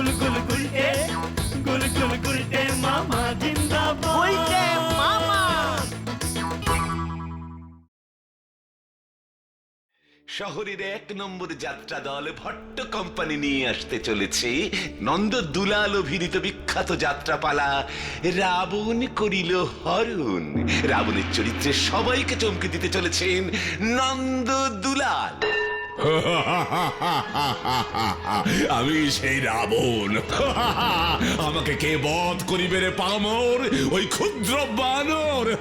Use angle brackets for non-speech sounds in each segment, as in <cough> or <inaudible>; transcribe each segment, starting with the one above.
গুল গুল গুলটে গুল গুল গুলটে মামা জিন্দাবাদ। উল্টে মামা। শহরের এক নম্বর যাত্রা দল ভট্ট কোম্পানি নিয়ে আসতে চলেছে। নন্দ দুলাল অভিনীত বিখ্যাত যাত্রাপালা রাবণ করিল হরণ। রাবণের চরিত্রে সবাইকে চমকে দিতে চলেছেন নন্দ দুলাল। <laughs> আমি সেই রাবণ। <laughs> আমাকে কে বধ করিবে রে পামর ওই ক্ষুদ্র বানর। <laughs>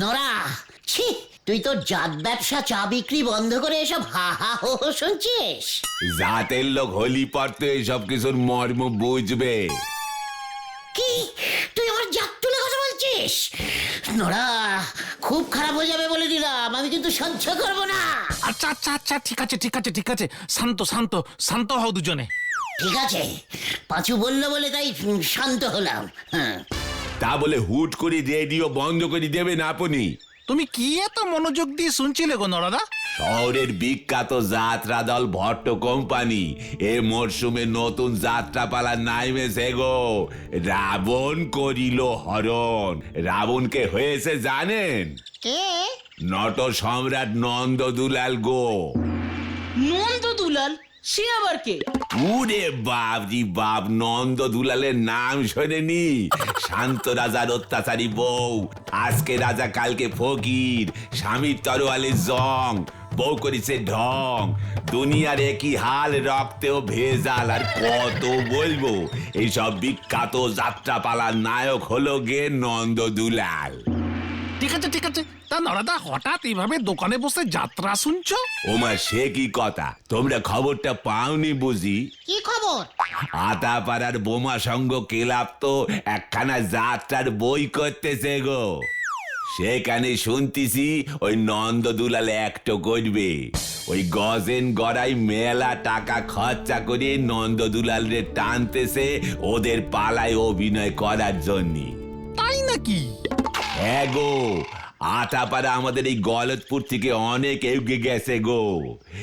নরা ছি তুই তো জাত ব্যবসা চা বিক্রি বন্ধ করে এসব হা হা হো হো শুনছিস? জাতের লোক হোলি পড়তে এইসব কিছুর মর্ম বুঝবে। কি? তুই আমার জাত তুলে কথা বলছিস? নরা খুব খারাপ হয়ে যাবে বলে দিলাম আমি কিন্তু সহ্য করব না। আচ্ছা আচ্ছা আচ্ছা ঠিক আছে ঠিক আছে ঠিক আছে। শান্ত শান্ত শান্ত হও দুজনে। ঠিক আছে। পাঁচু বলল বলে তাই শান্ত হলাম। হ্যাঁ। তা বলে হুট করে রেডিও বন্ধ করে দেবেন আপনি। তুমি কি এত মনোযোগ দিয়ে শুনছিলে গো নরাদা? শহরের বিখ্যাত যাত্রা দল ভট্ট কোম্পানি। এ মরশুমে নতুন যাত্রা পালা নাইমেছে গো। রাবণ করিল হরণ। রাবণকে হয়েছে জানেন? কে? নট সম্রাট নন্দ দুলাল গো। নন্দ দুলাল সে আবার কে? উরে বাপজি বাপ নন্দ দুলালের নাম শোনেনি। শান্ত রাজার অত্যাচারী বউ আজকে রাজা কালকে ফকির স্বামীর তরোয়ালে জং বউ করেছে ঢং। দুনিয়ার একই হাল রক্তেও ভেজাল আর কত বলব? এইসব বিখ্যাত যাত্রাপালার নায়ক হলো গে নন্দ দুলাল। ঠিক আছে ঠিক আছে তা নরাদা হঠাৎ এইভাবে দোকানে বসে যাত্রা শুনছো? ওমা সে কি কথা? তোমরা খবরটা পাওনি বুঝি? কি খবর? আতাপাড়ার বোমা সঙ্গ ক্লাব তো একখানা যাত্রার বই করতেছে গো। সেখানে শুনতেছি ওই নন্দ দুলাল একটো করবে। ওই গজেন গড়াই মেলা টাকা খরচা করে নন্দ দুলাল রে টানতেছে ওদের পালায় অভিনয় করার জন্য। তাই নাকি? হ্যাঁ গো আটাপাড়া আমাদের এই গলতপুর থেকে অনেক এগিয়ে গেছে গো।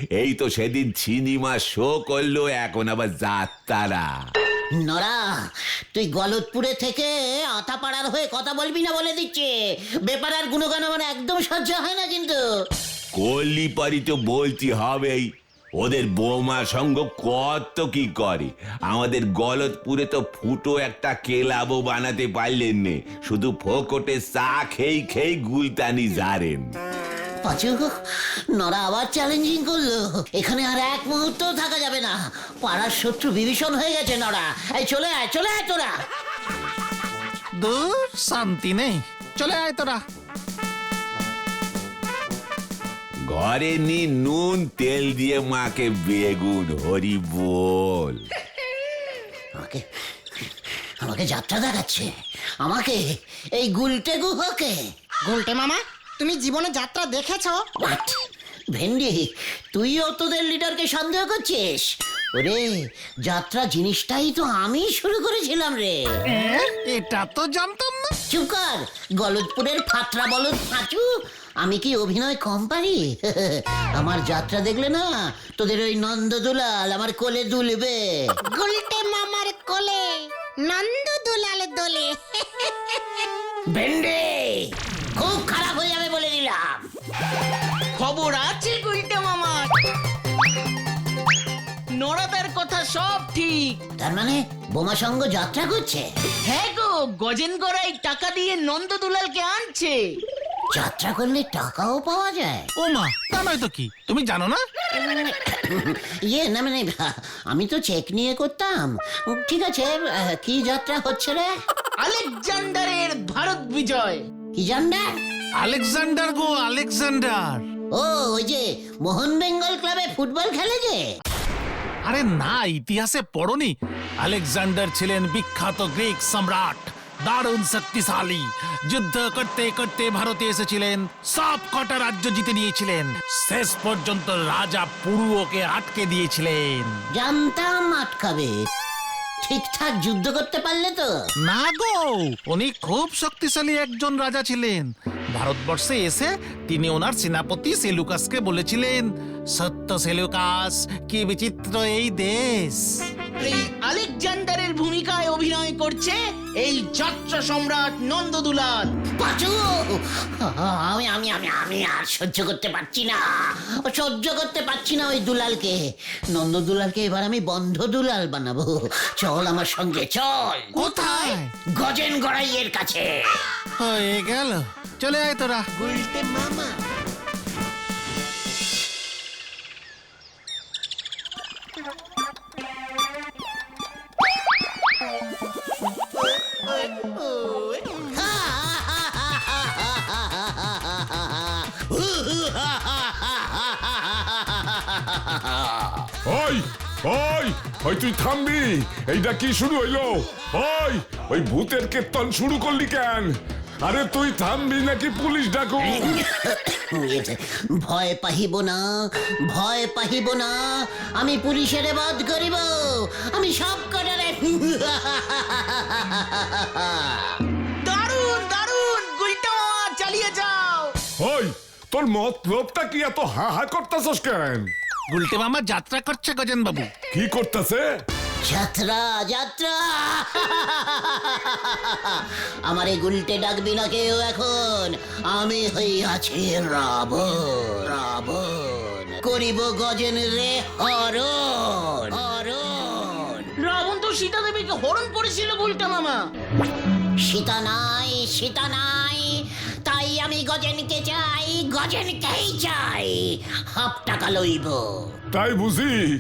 এই তো সেদিন সিনেমা শো করল এখন আবার যাত্রারা। নরা তুই গলতপুরে থেকে আতাপাড়ার হয়ে কথা বলবি না বলে দিচ্ছে। বেপারার গুণগান আমার একদম সহ্য হয় না কিন্তু। করলি পারি তো বলতে হবেই। ওদের বৌমা সঙ্গ কত কি করে? আমাদের গলতপুরে তো ফুটো একটা কেলাবো বানাতে পারলেন নে। শুধু ফোকটে চা খেই খেই গুলতানি জারেন পাচু নরা আবার চ্যালেঞ্জিং করল। এখানে আর এক মুহূর্ত থাকা যাবে না। পাড়ার শত্রু বিভীষণ হয়ে গেছে নরা। এই চলে আয় চলে আয় তোরা। দূর শান্তি নেই। চলে আয় তোরা। ঘরে নি নুন তেল দিয়ে মাকে বেগুন হরি বল আমাকে আমাকে যাত্রা দেখাচ্ছে। আমাকে এই গুলটে গুহকে। গুলটে মামা তুমি জীবনে যাত্রা দেখেছ? What? ভেন্ডি তুইও তোদের লিডারকে সন্দেহ করছিস? ওরে যাত্রা জিনিসটাই তো আমি শুরু করেছিলাম রে। এটা তো জানতাম না। চুপ কর গলদপুরের ফাটরা বলদ ফাঁচু আমি কি অভিনয় কম পারি <laughs> আমার যাত্রা দেখলে না তোদের ওই নন্দ দুলাল আমার কোলে দুলবে। গুলটে মামার কোলে নন্দ দুলাল দোলে। ভেন্ডি খুব খারাপ হয়ে যাবে বলে দিলাম। খবর আছে গুলটে মামা নড়াদার কথা সব ঠিক। তার মানে বোমা সঙ্গ যাত্রা করছে? হ্যাঁ গো গজেন গড়াই টাকা দিয়ে নন্দ দুলালকে আনছে। যাত্রা করলে টাকাও পাওয়া যায়। ও মা তা নয় তো কি? তুমি জানো না? ইয়ে না মানে আমি তো চেক নিয়ে করতাম। ঠিক আছে আহ, কি যাত্রা হচ্ছে রে? আলেকজান্ডারের ভারত বিজয়। কি জানডা আলেকজান্ডার গো আলেকজান্ডার। ও ওই যে মোহন বেঙ্গল ক্লাবে ফুটবল খেলে যে? আরে না ইতিহাসে পড়নি। আলেকজান্ডার ছিলেন বিখ্যাত গ্রিক সম্রাট। দারুণ শক্তিশালী। যুদ্ধ করতে করতে ভারতে এসেছিলেন সব কটা রাজ্য জিতে নিয়েছিলেন। শেষ পর্যন্ত রাজা পুরুওকে আটকে দিয়েছিলেন। জানতাম আটকাবে। ঠিকঠাক যুদ্ধ করতে পারলে তো। না গো উনি খুব শক্তিশালী একজন রাজা ছিলেন। ভারতবর্ষে এসে তিনি ওনার সেনাপতি সেলুকাসকে বলেছিলেন সত্য সেলুকাস কি বিচিত্র এই দেশ? এই আলেকজান্ডারের ভূমিকায় অভিনয় করছে এই যাত্রা সম্রাট নন্দদুলাল। পাচু আমি আমি আমি আমি আর সহ্য করতে পারছি না। সহ্য করতে পারছি না ওই দুলালকে। নন্দ দুলালকে এবার আমি বন্ধ দুলাল বানাবো। চল আমার সঙ্গে চল। কোথায়? গজেন গড়াইয়ের কাছে। হয়ে গেল। চলে আয় তোরা। মামা ওই ওই ওই তুই থামবি। এইটা কি শুরু হইল? ওই ওই ভূতের কীর্তন শুরু করলি কেন? আরে তুই থামবি নাকি পুলিশ ডাকু? ভয় পাহিব না ভয় পাহিব না। আমি পুলিশের বধ করিব আমি সব কটারে। দারুণ দারুণ গুলটা চালিয়ে যাও। ওই তোর মতলবটা কি এত হা হা করতেছস কেন? গুলটে মামা যাত্রা করছে গজেন বাবু কি করতেছে? যাত্রা যাত্রা! আমার এই গুলটে ডাকবি না কেউ এখন। আমি হইয়াছি রাবণ। রাবণ। করিব গজেন রে হরণ। হরণ। রাবণ তো সীতা দেবীকে হরণ করেছিল গুলটা মামা। সীতা নাই সীতা নাই। তাই আমি গজেনকে চাই গজেনকেই চাই। হাফ টাকা লইব। তাই বুঝি?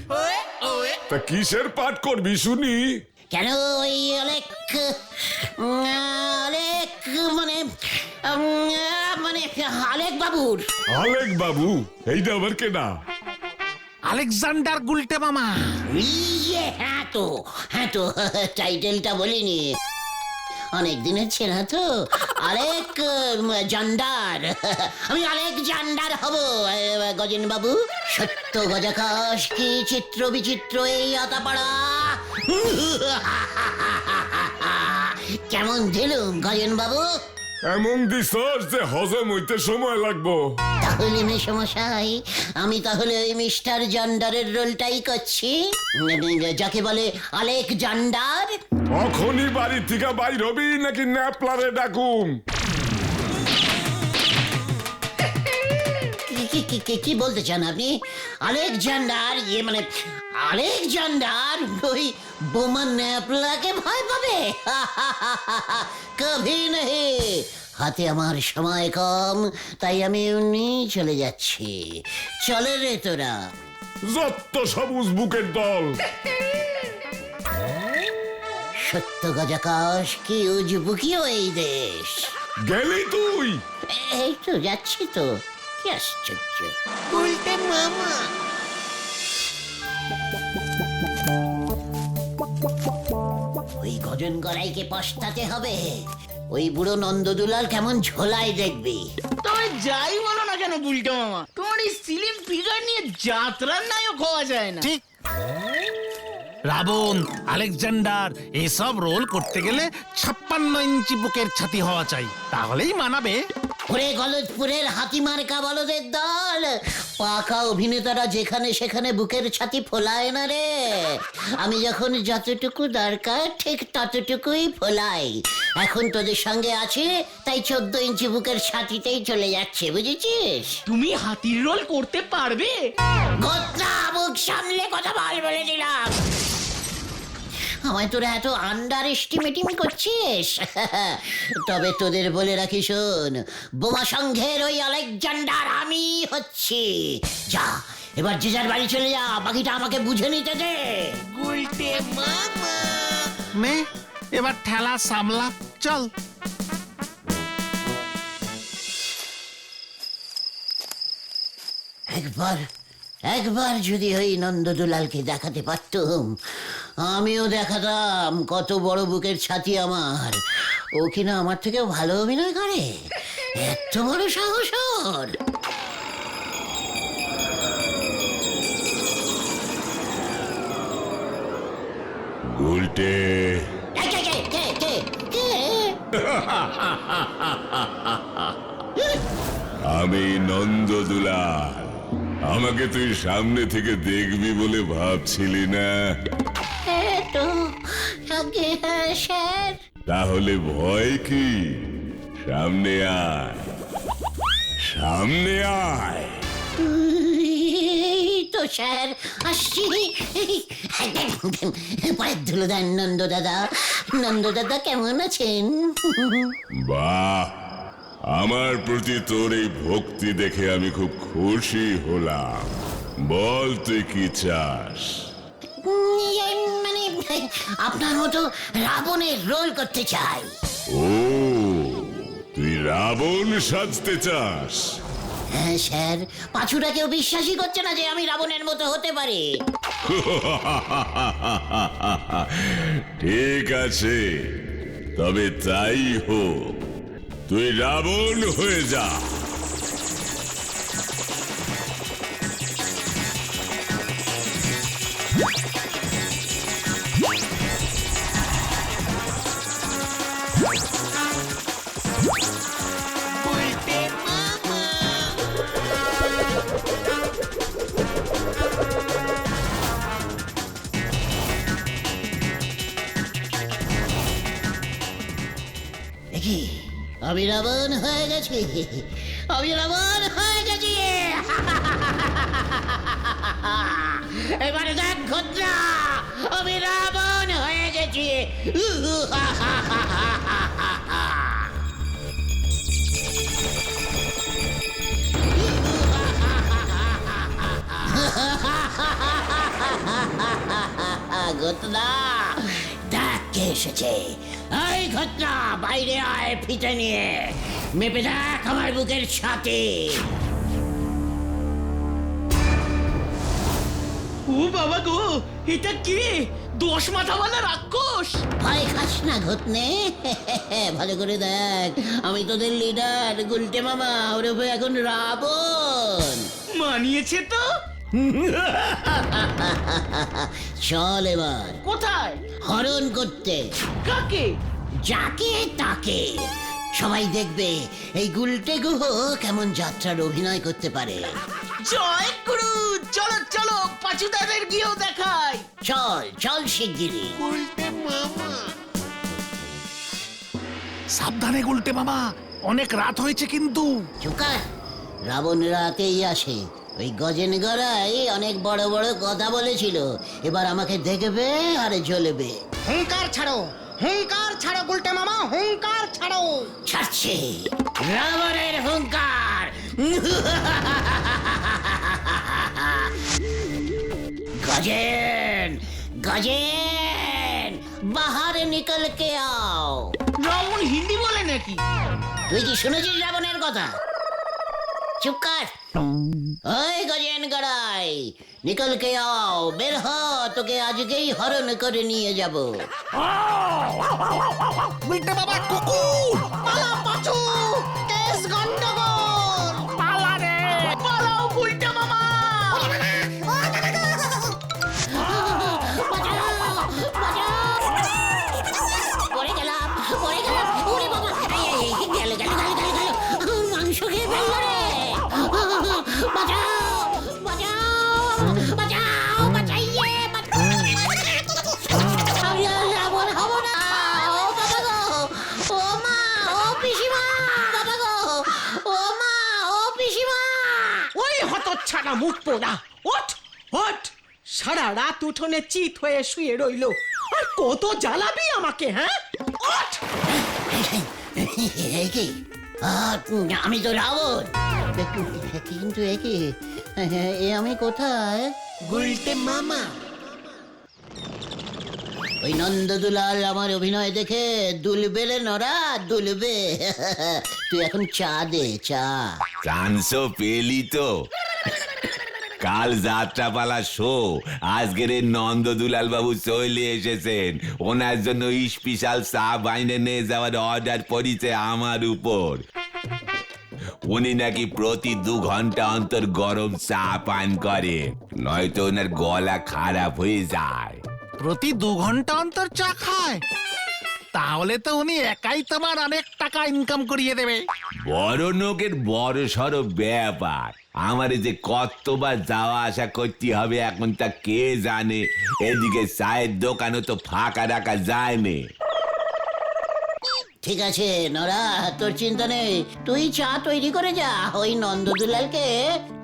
তা কিসের পাঠ করবি শুনি? কেন ওই অনেক অনেক মানে মানে আলেক বাবুর। আলেক বাবু? এইটা আবার কেনা আলেকজান্ডার গুলটে মামা। ইয়ে হ্যাঁ তো হ্যাঁ তো টাইটেলটা বলিনি। অনেক দিনের ছেলে তো। উম, জান্ডার। আমি আলেক জান্ডার হব। গজেন বাবু সত্য গজাকাশ কি চিত্র বিচিত্র এই আতাপাড়া? কেমন দিলুম গজেন বাবু এমন দিছস যে হজম হইতে সময় লাগবো। তাহলে মেশমশাই আমি তাহলে ওই মিস্টার জান্ডারের রোলটাই করছি। যাকে বলে আলেক জান্ডার। অখনই বাড়ি থেকে বাইর হবি নাকি ন্যাপলারে ডাকুম? কি- বলতে চান আপনি? আলেকজান্ডার ইয়ে মানে আলেকজান্ডার ওই বোমা ন্যাপলাকে ভয় পাবে? <laughs> কভি নেই। হাতে আমার সময় কম তাই আমি এমনি চলে যাচ্ছি। চলে রে তোরা। যত সবুজ বুকের দল। <laughs> সত্য গজাকাশ কি উজবুকিও এই দেশ? গেলি তুই! এই তো যাচ্ছি তো। কি আশ্চর্য। ওই গজন গড়াইকে পস্তাতে হবে। ওই বুড়ো নন্দদুলাল কেমন ঝোলায় দেখবি। তবে যাই বলো না কেন গুলটা মামা। তোমার এই সিলিম ফিগার নিয়ে যাত্রার নায়ক হওয়া যায় না। ঠিক। রাবণ আলেকজান্ডার এসব রোল করতে গেলে ছাপ্পান্ন ইঞ্চি বুকের ছাতি হওয়া চাই। তাহলেই মানাবে। ওরে গলদপুরের হাতিমার্কা বলদের দল পাকা অভিনেতারা যেখানে সেখানে বুকের ছাতি ফোলায় না রে। আমি যখন যতটুকু দরকার ঠিক ততটুকুই ফোলাই। এখন তোদের সঙ্গে আছে তাই চোদ্দ ইঞ্চি বুকের ছাতিতেই চলে যাচ্ছে বুঝেছিস? তুমি হাতির রোল করতে পারবে? গোত্রা বুক সামলে কথা বল বলে দিলাম। আমায় তোরা এত আন্ডার এস্টিমেটিং করছিস? <laughs> তবে তোদের বলে রাখি শোন বোমা সংঘের ওই আলেকজান্ডার আমি হচ্ছি। যা এবার যে যার বাড়ি চলে যা বাকিটা আমাকে বুঝে নিতে দে। গুলটে মামা। নে এবার ঠেলা সামলা চল। একবার একবার যদি ওই নন্দদুলালকে দেখাতে পারতুম আমিও দেখাতাম কত বড় বুকের ছাতি আমার। ও কিনা আমার থেকেও ভালো অভিনয় করে। এত বড় সাহস ওর। আমি নন্দদুলাল। আমাকে তুই সামনে থেকে দেখবি বলে ভাবছিলি না? তাহলে ভয় কি? সামনে আয়। সামনে আয়। তো স্যার আসছি। পায়ের ধুলো দেন নন্দ দাদা নন্দ দাদা কেমন আছেন? বাহ আমার প্রতি তোর এই ভক্তি দেখে আমি খুব খুশি হলাম। বল তুই কি চাস? মানে আপনার মতো রাবণের রোল করতে চাই। ও তুই রাবণ সাজতে চাস? হ্যাঁ স্যার। পাঁচুরা কেউ বিশ্বাসই করছে না যে আমি রাবণের মতো হতে পারি। <laughs> ঠিক আছে তবে তাই হোক। তুই রাবণ হয়ে যা। আমি রাবণ হয়ে গেছি। আমি রাবণ হয়ে গেছি। এবারে দেখ ঘটনা আমি রাবণ হয়ে গেছি। ঘটনা দেখ কে এসেছে। এই ঘটনা বাইরে আয় ফিতে নিয়ে। মেপে দেখ আমার বুকের সাথে। ও বাবা গো এটা কে? দশ মাথাওয়ালা রাক্ষস? ভয় খাস না ঘটনে। <laughs> ভালো করে দেখ আমি তোদের লিডার গুলটে মামা ওরফে এখন রাবণ। মানিয়েছে তো? চল এবার। কোথায়? হরণ করতে। কাকে? যাকে তাকে। সবাই দেখবে এই গুলটে গুহ কেমন যাত্রার অভিনয় করতে পারে। জয় গুরু! চলো চলো পাচুদাদের গিয়েও দেখাই। চল চল শিগগিরি গুলটে মামা। সাবধানে গুলটে মামা অনেক রাত হয়েছে কিন্তু। চুকার রাবণ রাতেই আসে। ওই গজেন গড়াই অনেক বড় বড় কথা বলেছিল। এবার আমাকে দেখবে আর জ্বলবে। হুঙ্কার ছাড়ো হুঙ্কার ছাড়ো গুলটে মামা হুঙ্কার ছাড়ো। ছাড়ছে। রাবণের হুঙ্কার। গজেন গজেন বাহার নিকল কে আও? রাবণ হিন্দি বলে নাকি? তুই কি শুনেছিস রাবণের কথা? চুপ কর। ওই গজেন গড়াই নিকল কে আও, বের হ, তোকে আজকেই হরণ করে নিয়ে যাব। গুলটে <laughs> বাবা কুকুর, পালা পাচু বাঁচাও বাঁচাইয়ে আমি আর রাবণ হব না ও বাবা গো ও মা ও পিসিমা বাবা গো ও মা ও পিসিমা ওই হত ছাড়া মুখ পোড়া ওঠ ওঠ সারা রাত উঠোনে চিত হয়ে শুয়ে রইল আর কত জ্বালাবি আমাকে হ্যাঁ ওঠ আমি তো রাবণ। কিন্তু একে কি? এ আমি কোথায়? গুলটে মামা। ওই নন্দদুলাল আমার অভিনয় দেখে দুলবে রে নরা দুলবে। তুই এখন চা দে চা। চান্সও পেলি তো। কাল যাত্রাপালা শো আজকের নন্দ দুলাল বাবু চলে এসেছেন। ওনার জন্য স্পেশাল চা বাইনে নিয়ে যাওয়ার অর্ডার পড়িছে আমার উপর। উনি নাকি প্রতি দু ঘণ্টা অন্তর গরম চা পান করে। নয়তো ওনার গলা খারাপ হয়ে যায়। প্রতি দু ঘণ্টা অন্তর চা খায়? তাহলে তো উনি একাই তোমার অনেক টাকা ইনকাম করিয়ে দেবে। বড় লোকের বড় সড় ব্যাপার। আমার যে কতবার যাওয়া আসা করতে হবে এখন তা কে জানে? এদিকে চায়ের দোকানও তো ফাঁকা রাখা যায়নি ঠিক আছে, নরা, তোর চিন্তা নেই। তুই চা তৈরি করে যা, ওই নন্দদুলালকে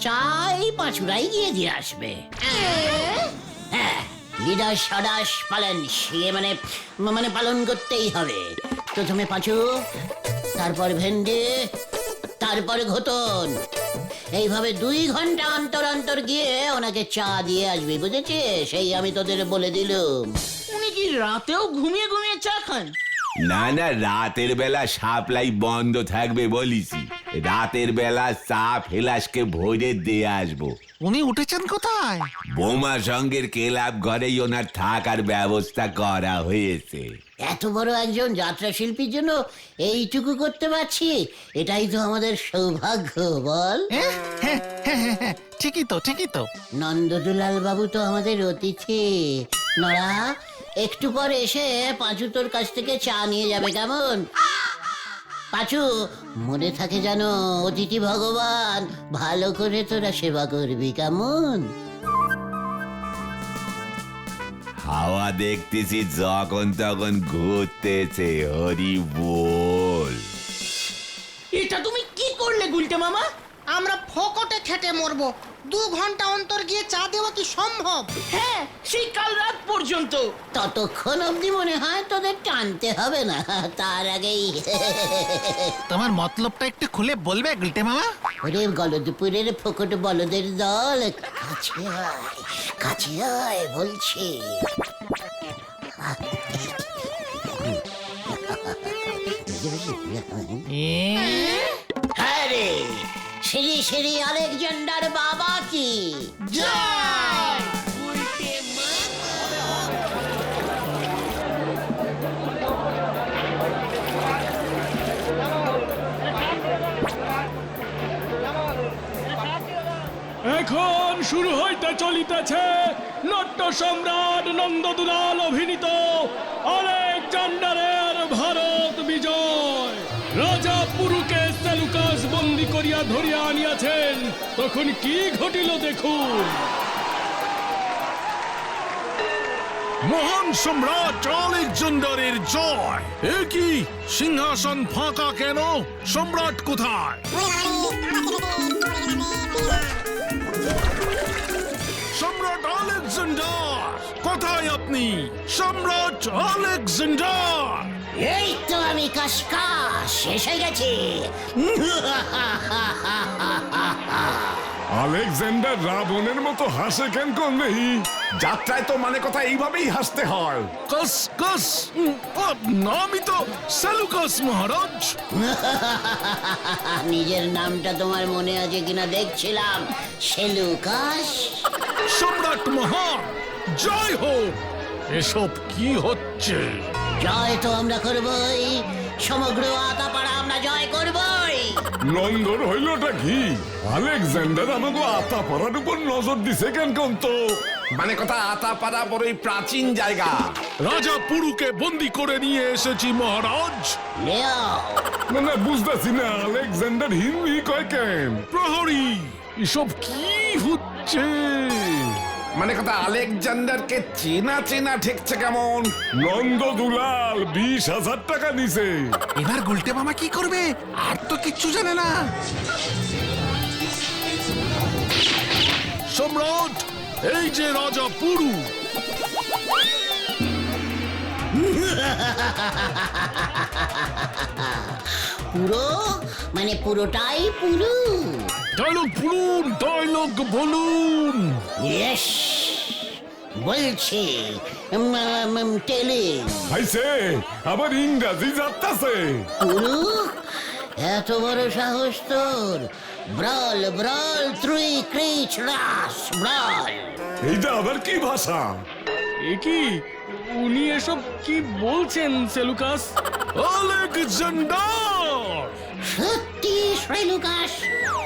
চাই পাঁচুরাই গিয়ে দিয়ে আসবে। হ্যাঁ সদাস পালন, সে মানে মানে পালন করতেই হবে। প্রথমে পাঁচু, তারপর ভেন্ডি, তারপর ঘটন এইভাবে দুই ঘণ্টা অন্তর অন্তর গিয়ে ওনাকে চা দিয়ে আসবি, বুঝেছিস? সেই আমি তোদের বলে দিলুম। উনি কি রাতেও ঘুমিয়ে ঘুমিয়ে চা খান? না না রাতের বেলা সাপ্লাই বন্ধ থাকবে বলিছি। রাতের বেলা চা ফেলাসকে ভরে দিয়ে আসব। উনি উঠেছেন কোথায়? বোমা সঙ্গের ক্লাব ঘরেই ওনার থাকার ব্যবস্থা করা হয়েছে। এত বড় একজন যাত্রা শিল্পীর জন্য এইটুকু করতে পারছি? এটাই তো আমাদের সৌভাগ্য বল। হ্যাঁ হ্যাঁ হ্যাঁ হ্যাঁ, হ্যাঁ, ঠিকই তো ঠিকই তো। নন্দদুলাল বাবু তো আমাদের অতিথি। নড়া একটু পর এসে পাঁচু তোর কাছ থেকে চা নিয়ে যাবে কেমন? পাঁচু মনে থাকে জানো অতিথি ভগবান ভালো করে তোরা সেবা করবি কেমন? হাওয়া দেখতেছি যখন তখন ঘুরতেছে হরি বল। এটা তুমি কি করলে গুলটে মামা? আমরা ফকটে খেটে মরবো। দু ঘণ্টা অন্তর গিয়ে চা দেওয়া কি সম্ভব? হ্যাঁ সেই কাল রাত পর্যন্ত। ততক্ষণ অবধি মনে হয় তোদের টানতে হবে না তার আগেই। তোমার মতলবটা একটু খুলে বলবে গুলটে মামা? ওরে গলদপুরের ফোকট বলদের দল কাছে আয় কাছে আয় বলছি। আরে শ্রী শ্রী আলেকজান্ডার বাবা কি এখন শুরু হইতে চলিতেছে নাট্য সম্রাট নন্দদুলাল অভিনীত করিয়া ধরিয়া আনিয়াছেন, তখন কি ঘটিল দেখুন। মহান সম্রাট আলেকজান্ডারের জয়। এ কি? সিংহাসন ফাঁকা কেন? সম্রাট কোথায়? সম্রাট আলেকজান্ডার, কোথায় আপনি? সম্রাট আলেকজান্ডার। এই তো আমি কাসকাস এসে গেছি। <laughs> আলেকজান্ডার রাবণের মতো হাসে কেন কোন নেই? যাত্রায় তো মানে কথা এইভাবেই হাসতে হয়। কস কস নামই তো সেলুকাস মহারাজ। <laughs> নিজের নামটা তোমার মনে আছে কিনা দেখছিলাম। সেলুকাস। সম্রাট মহান জয় হোক এসব কি হচ্ছে? জয় তো আমরা করবই। সমগ্র আতাপাড়া আমরা জয় করবই। লন্ডন হইলটা কি? আলেকজান্ডার আমাকে আতা পড়ার উপর নজর দিছে কেন কোন তো? মানে কথা আতা পাড়া বড়ই প্রাচীন জায়গা। রাজা পুরুকে বন্দি করে নিয়ে এসেছি মহারাজ। মানে বুঝতেছি না আলেকজান্ডার হিন্দি কয় কেন? প্রহরী এসব কি হচ্ছে? মানে কথা আলেকজান্ডারকে চেনা চেনা ঠেকছে কেমন? নন্দ দুলাল বিশ হাজার টাকা নিছে। এবার গুলটে মামা কি করবে? আর তো কিচ্ছু জানে না। সম্রাট এই যে রাজা পুরু। পুরো? মানে পুরোটাই পুরু। ডায়লগ বলুন ডায়লগ বলুন। ইয়েস বলছি টেলিং। হাইছে আবার ইংরাজি যাত্রাছে। পুরু এত বড় সাহস তোর। ব্রল ব্রল ত্রুই ক্রিচ রাস ব্রল। এইটা আবার কি ভাষা? এ কি? উনি এসব কি বলছেন সেলুকাস? আলেকজান্ডার সত্যি শ্রেলুকাস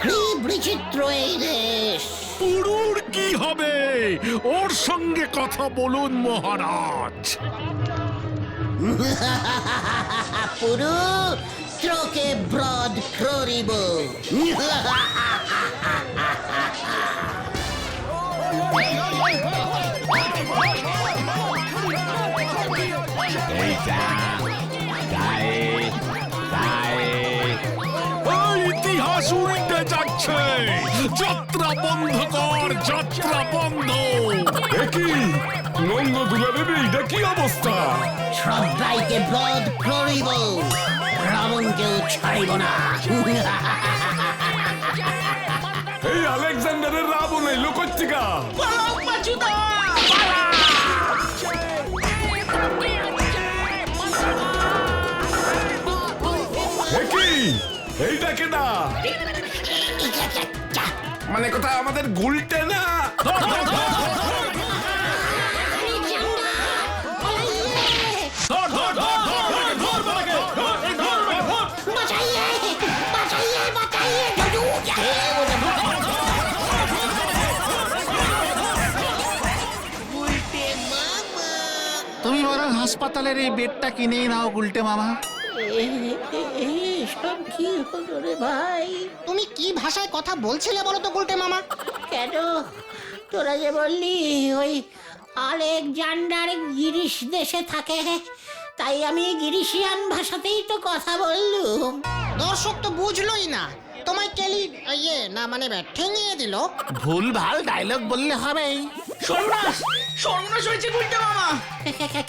কি বিচিত্র এই দেশ। পুরুর কি হবে? ওর সঙ্গে কথা বলুন মহারাজ। <laughs> পুরু ত্রকে ব্রদ ক্ররিব। এইটা ইতিহাস উল্টে যাচ্ছে। যাত্রা বন্ধ কর যাত্রা বন্ধ। একই নন্দ দুলালের এইটা কি অবস্থা? শ্রদ্ধাইকে ব্রদ ক্ররিব রাবণকেও ছাড়িব না। এই আলেকজান্ডারের রাবণ এলো কোথেকা পালাও পাচুদা এইটা কেনা মানে কোথায় আমাদের গুলটে না? তুমি বরং হাসপাতালের এই বেডটা কিনে নাও গুলটে মামা। <laughs> সব কি হলো রে ভাই? তুমি কি ভাষায় কথা বলছিলে বলো তো গুলটে মামা? কেন? তোরা যে বললি ওই আলেকজান্ডার গিরিশ দেশে থাকে। তাই আমি গিরিশিয়ান ভাষাতেই তো কথা বললুম। দর্শক তো বুঝলোই না। তোমায় টেলি ইয়ে না মানে ঠেঙিয়ে দিল। ভুল ভালো ডায়লগ বললে হবেই। সর্বনাশ! সর্বনাশ হয়েছে গুলটে মামা।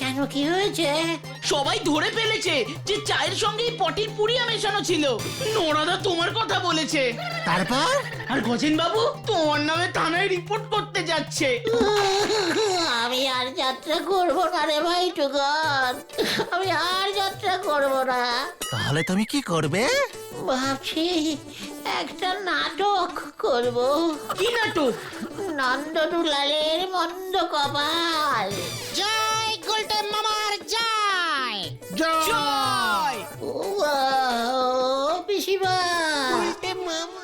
কেন কি হয়েছে? সবাই ধরে ফেলেছে যে চায়ের সঙ্গে পটির পুরিয়া মেশানো ছিল। নোরাদা তোমার কথা বলেছে। তারপর? আর গজেন বাবু তোমার নামে থানায় রিপোর্ট করতে যাচ্ছে। আমি আর যাত্রা করব না রে ভাই টুকন। আমি আর যাত্রা করব না। তাহলে তুমি কি করবে? ভাবছি একটা নাটক করব। কি নাটক? নন্দদুলালের মন্দ কপাল। জয় গুলটে মামার জয়! জয়! ও পিসিমা। গুলটে মামা।